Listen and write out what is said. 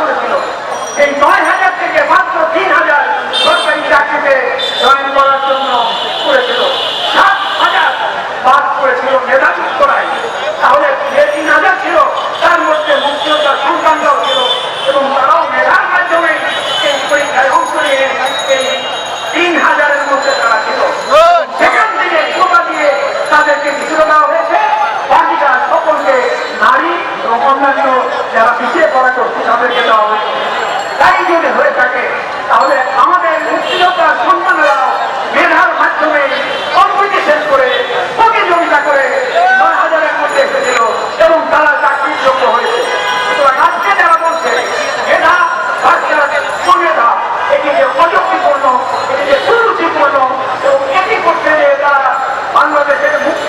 করে এই নয় হাজার থেকে মাত্র তিন হাজার সরকারি চাকরিতে বাংলাদেশের মুখ্য